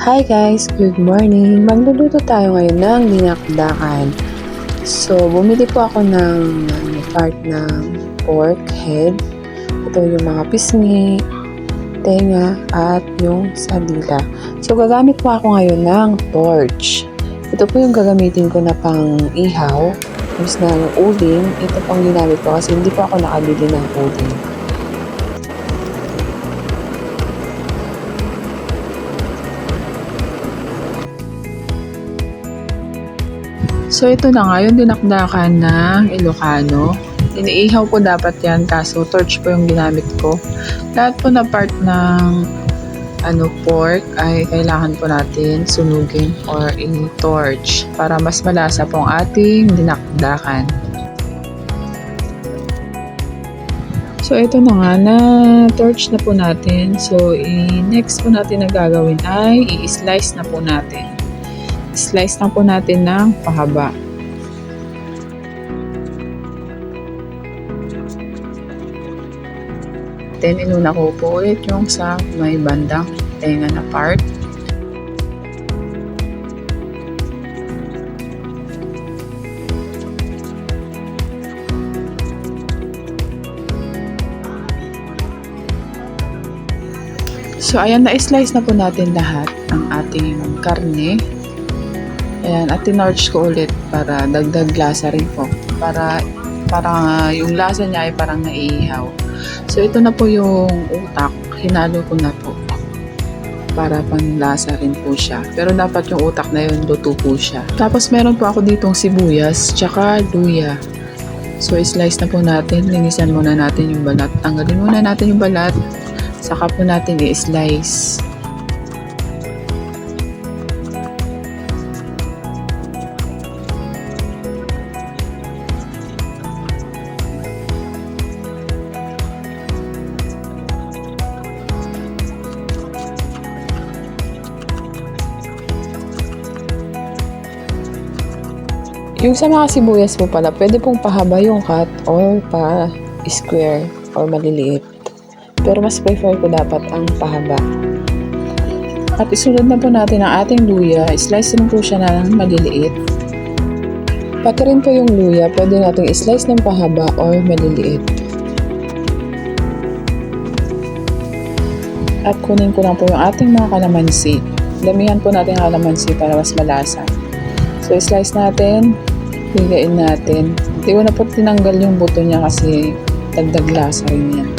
Hi guys, good morning. Magluluto tayo ngayon ng dinakdakan. So, bumili po ako ng ano, part ng pork head. Ito yung mga pisngi, tenga, at yung sadila. So, gagamit po ako ngayon ng torch. Ito po yung gagamitin ko na pang ihaw. Tapos ng uling, ito pang ginamit ko kasi hindi po ako nakabili ng uling. So ito na nga yung dinakdakan ng Ilocano. Iniihaw ko dapat yan kaso torch po yung ginamit ko. Lahat po na part ng ano pork ay kailangan po natin sunugin or i-torch para mas malasa po ang ating dinakdakan. So ito na nga na torch na po natin. So i- next po natin na gagawin ay i-slice na po natin. Slice lang po natin ng pahaba. Then, inuna ko po ulit yung sa may bandang tenga na part. So, ayan, na-slice na po natin lahat ng ating karne. Ayan, at tinorch ko ulit para dagdag lasa rin po. Para, para yung lasa niya ay parang naiihaw. So, ito na po yung utak. Hinalo ko na po. Para panlasa rin po siya. Pero dapat yung utak na yun, luto po siya. Tapos, meron po ako ditong sibuyas, tsaka luya. So, slice na po natin. Linisan muna natin yung balat. Tanggalin muna natin yung balat. Saka po natin i-slice. Yung sa mga sibuyas po pala, pwede pong pahaba yung cut or pa square or maliliit. Pero mas prefer ko dapat ang pahaba. At isunod na po natin ang ating luya. Slice din po siya ng maliliit. Pati rin po yung luya, pwede natin slice ng pahaba or maliliit. At kunin ko lang po yung ating mga kalamansi. Damihan po natin ang kalamansi para mas malasa. So, slice natin, bigain natin. Hindi ko na po tinanggal yung buto niya kasi dagdag lasa rin yan.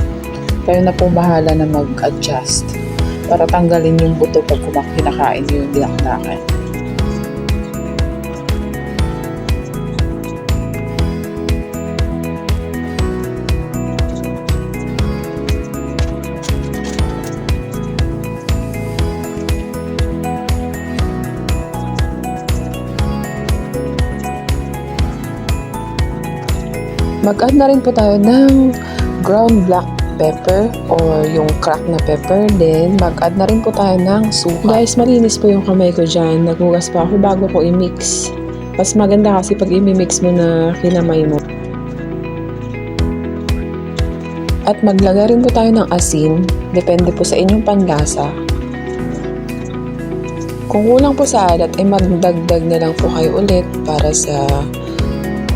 Kayo na po bahala na mag-adjust para tanggalin yung buto pag kumak kinakain yung dinakdakan. Mag-add na rin po tayo ng ground black pepper or yung crack na pepper. Then, mag-add na rin po tayo ng suka. Guys, malinis po yung kamay ko dyan. Naghugas pa ako bago ko i-mix. Mas maganda kasi pag i-mix mo na kinamay mo. At maglagay rin po tayo ng asin. Depende po sa inyong panlasa. Kung kulang po sa alat, ay magdagdag na lang po kayo ulit para sa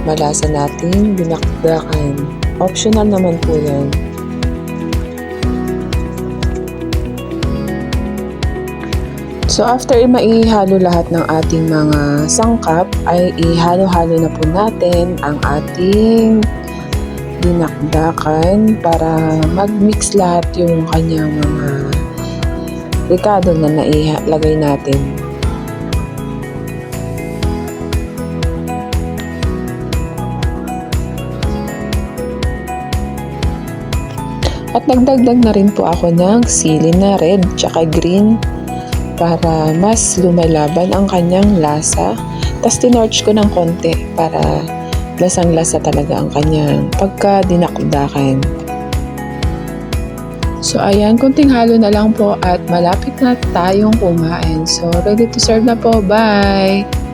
malasa natin dinakdakan. Optional naman po yan. So after maihalo lahat ng ating mga sangkap, ay ihalo-halo na po natin ang ating dinakdakan para mag-mix lahat yung kanyang mga ricado na nailagay natin. At nagdagdag na rin po ako ng sili na red tsaka green para mas lumalaban ang kanyang lasa. Tapos tinorch ko ng konti para lasang-lasa talaga ang kanyang pagka-dinakdakan. So ayan, kunting halo na lang po at malapit na tayong kumain. So ready to serve na po. Bye!